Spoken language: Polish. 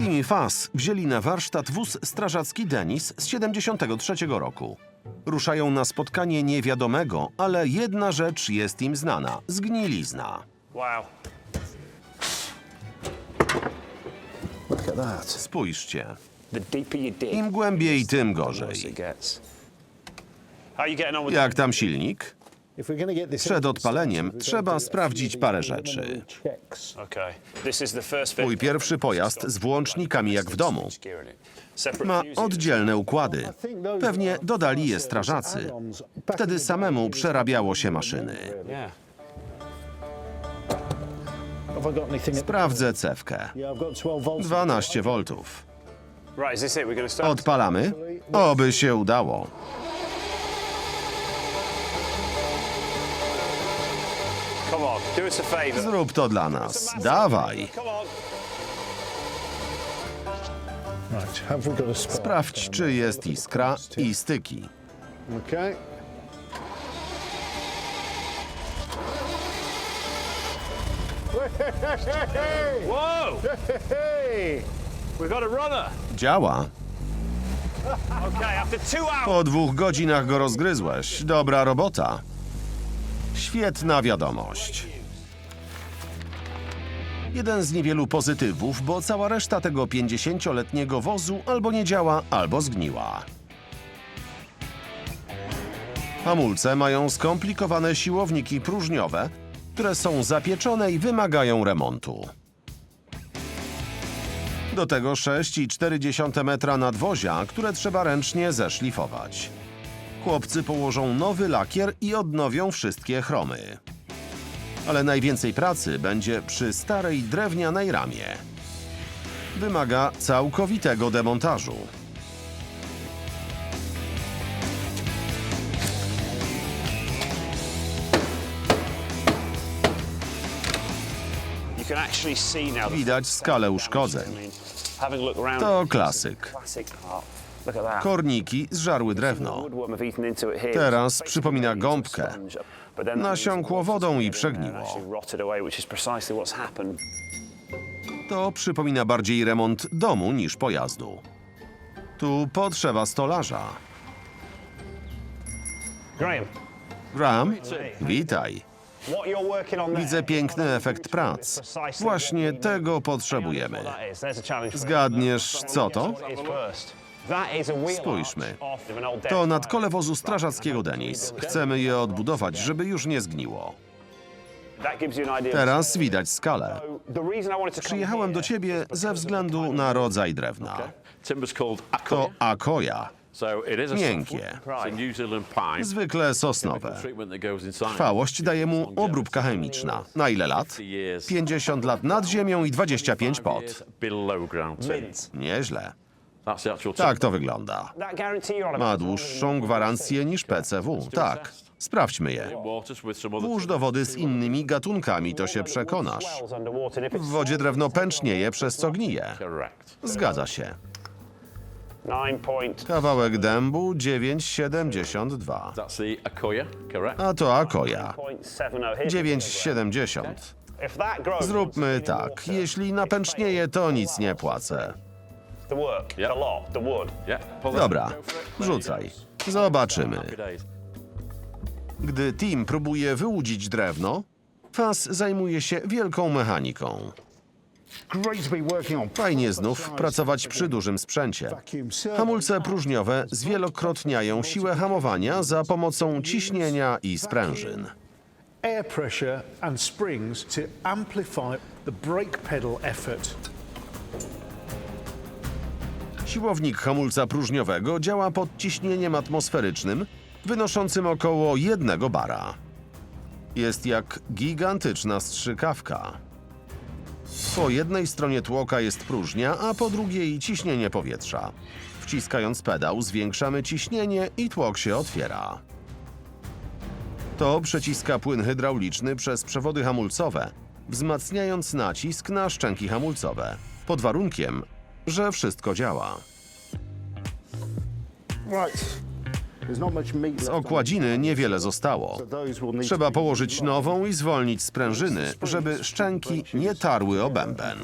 I Faz wzięli na warsztat wóz strażacki Denis z 73 roku. Ruszają na spotkanie niewiadomego, ale jedna rzecz jest im znana – zgnilizna. Wow. Look at that. Spójrzcie, The deeper you dig, im głębiej, tym the worse gorzej. it gets. How you getting on with Jak tam silnik? Przed odpaleniem trzeba sprawdzić parę rzeczy. checks. Okay. This is the first Mój pierwszy pojazd z włącznikami jak w domu. Ma oddzielne układy. Pewnie dodali je strażacy. Wtedy samemu przerabiało się maszyny. Sprawdzę cewkę. Yeah, I've got 12 volts. 12 voltów. Odpalamy? Oby się udało. Come on, do us a favour. Zrób to dla nas. Dawaj. Sprawdź, czy jest iskra i styki. Okay. Whoa! Hey! We've got a runner. Działa. Okay, after two hours. Po dwóch godzinach go rozgryzłeś. Dobra robota. Świetna wiadomość. Jeden z niewielu pozytywów, bo cała reszta tego 50-letniego wozu albo nie działa, albo zgniła. Hamulce mają skomplikowane siłowniki próżniowe, które są zapieczone i wymagają remontu. Do tego 6,4 metra nadwozia, które trzeba ręcznie zeszlifować. Chłopcy położą nowy lakier i odnowią wszystkie chromy. Ale najwięcej pracy będzie przy starej drewnianej ramie. Wymaga całkowitego demontażu. Widać skalę uszkodzeń. To klasyk. Korniki zżarły drewno. Teraz przypomina gąbkę. Nasiąkło wodą i przegniło. To przypomina bardziej remont domu niż pojazdu. Tu potrzeba stolarza. Graham, Graham, witaj. Widzę piękny efekt prac. Właśnie tego potrzebujemy. Zgadniesz, co to? Spójrzmy. To nadkole wozu strażackiego Denis. Chcemy je odbudować, żeby już nie zgniło. Teraz widać skalę. Przyjechałem do ciebie ze względu na rodzaj drewna. To Akoya. akoja, miękkie. zwykle sosnowe. Trwałość daje mu obróbka chemiczna. Na ile lat? 50 lat nad ziemią i 25 pod. Nieźle. Tak to wygląda. Ma dłuższą gwarancję niż PCW. Tak. Sprawdźmy je. Włóż do wody z innymi gatunkami, to się przekonasz. W wodzie drewno pęcznieje, przez co gnije. Zgadza się. Kawałek dębu 9,72. That's the Akoya, correct? A to. Here's 9,70. If that grows, Zróbmy tak. Jeśli napęcznieje, to nic nie płacę. The work, the lot, the wood. Dobra, rzucaj. Zobaczymy. Gdy Tim próbuje wyłudzić drewno, Faz zajmuje się wielką mechaniką. Great to be working on Fajnie znów pracować przy dużym sprzęcie. Hamulce próżniowe zwielokrotniają siłę hamowania za pomocą ciśnienia i sprężyn. air pressure and springs to amplify the brake pedal effort. Siłownik hamulca próżniowego działa pod ciśnieniem atmosferycznym wynoszącym około jednego bara. Jest jak gigantyczna strzykawka. Po jednej stronie tłoka jest próżnia, a po drugiej ciśnienie powietrza. Wciskając pedał zwiększamy ciśnienie i tłok się otwiera. To przeciska płyn hydrauliczny przez przewody hamulcowe, wzmacniając nacisk na szczęki hamulcowe, pod warunkiem, że wszystko działa. Z okładziny niewiele zostało. Trzeba położyć nową i zwolnić sprężyny, żeby szczęki nie tarły o bęben.